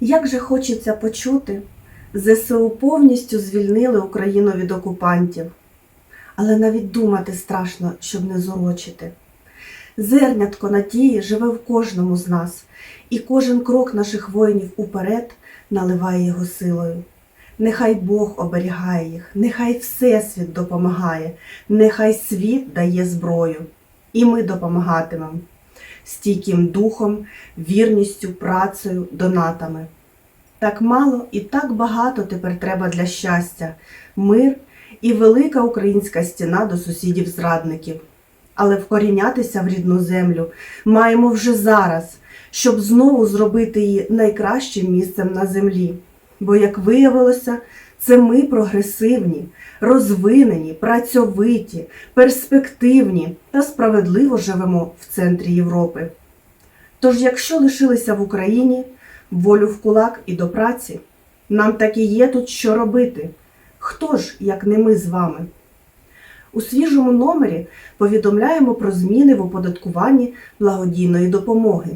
Як же хочеться почути, ЗСУ повністю звільнили Україну від окупантів. Але навіть думати страшно, щоб не зорочити. Зернятко надії живе в кожному з нас, і кожен крок наших воїнів уперед наливає його силою. Нехай Бог оберігає їх, нехай Всесвіт допомагає, нехай світ дає зброю, і ми допомагатимемо стійким духом, вірністю, працею, донатами. Так мало і так багато тепер треба для щастя, мир і велика українська стіна до сусідів-зрадників. Але вкорінятися в рідну землю маємо вже зараз, щоб знову зробити її найкращим місцем на землі. Бо, як виявилося, це ми прогресивні, розвинені, працьовиті, перспективні та справедливо живемо в центрі Європи. Тож, якщо лишилися в Україні, волю в кулак і до праці, нам так і є тут що робити. Хто ж, як не ми з вами? У свіжому номері повідомляємо про зміни в оподаткуванні благодійної допомоги.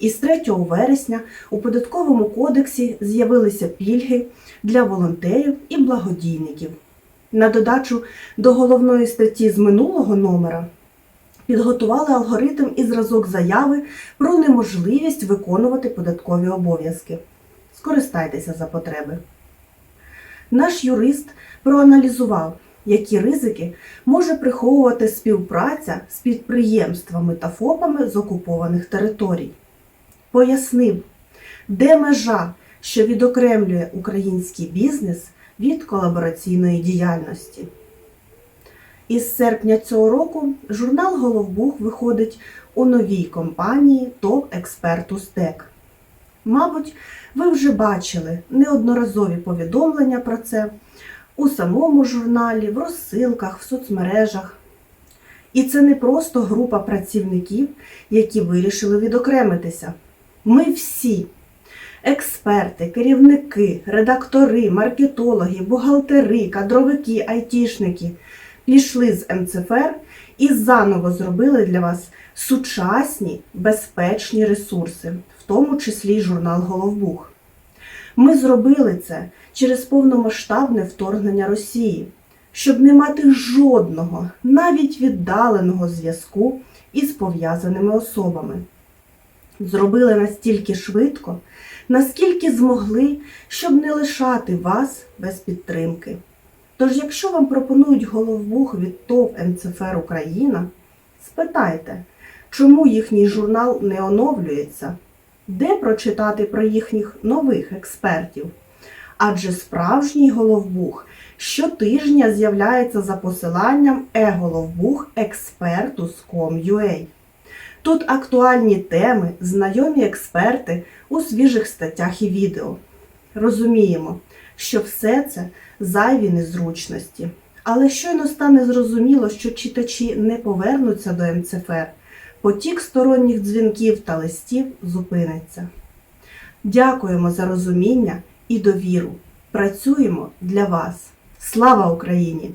І з 3 вересня у податковому кодексі з'явилися пільги для волонтерів і благодійників. На додачу до головної статті з минулого номера підготували алгоритм і зразок заяви про неможливість виконувати податкові обов'язки. Скористайтеся за потреби. Наш юрист проаналізував, які ризики може приховувати співпраця з підприємствами та ФОПами з окупованих територій. Пояснив, де межа, що відокремлює український бізнес від колабораційної діяльності. Із серпня цього року журнал Головбух виходить у новій компанії ТОП Експерту СТЕК. Мабуть, ви вже бачили неодноразові повідомлення про це у самому журналі, в розсилках, в соцмережах. І це не просто група працівників, які вирішили відокремитися. Ми всі експерти, керівники, редактори, маркетологи, бухгалтери, кадровики, айтішники пішли з МЦФР і заново зробили для вас сучасні безпечні ресурси, в тому числі журнал Головбух. Ми зробили це через повномасштабне вторгнення Росії, щоб не мати жодного, навіть віддаленого зв'язку із пов'язаними особами. Зробили настільки швидко, наскільки змогли, щоб не лишати вас без підтримки. Тож, якщо вам пропонують головбух від ТОВ МЦФР Україна, спитайте, чому їхній журнал не оновлюється, де прочитати про їхніх нових експертів. Адже справжній головбух щотижня з'являється за посиланням e-головбух експерту з Com.ua. Тут актуальні теми, знайомі експерти у свіжих статтях і відео. Розуміємо, що все це зайві незручності. Але щойно стане зрозуміло, що читачі не повернуться до МЦФР, потік сторонніх дзвінків та листів зупиниться. Дякуємо за розуміння і довіру. Працюємо для вас. Слава Україні!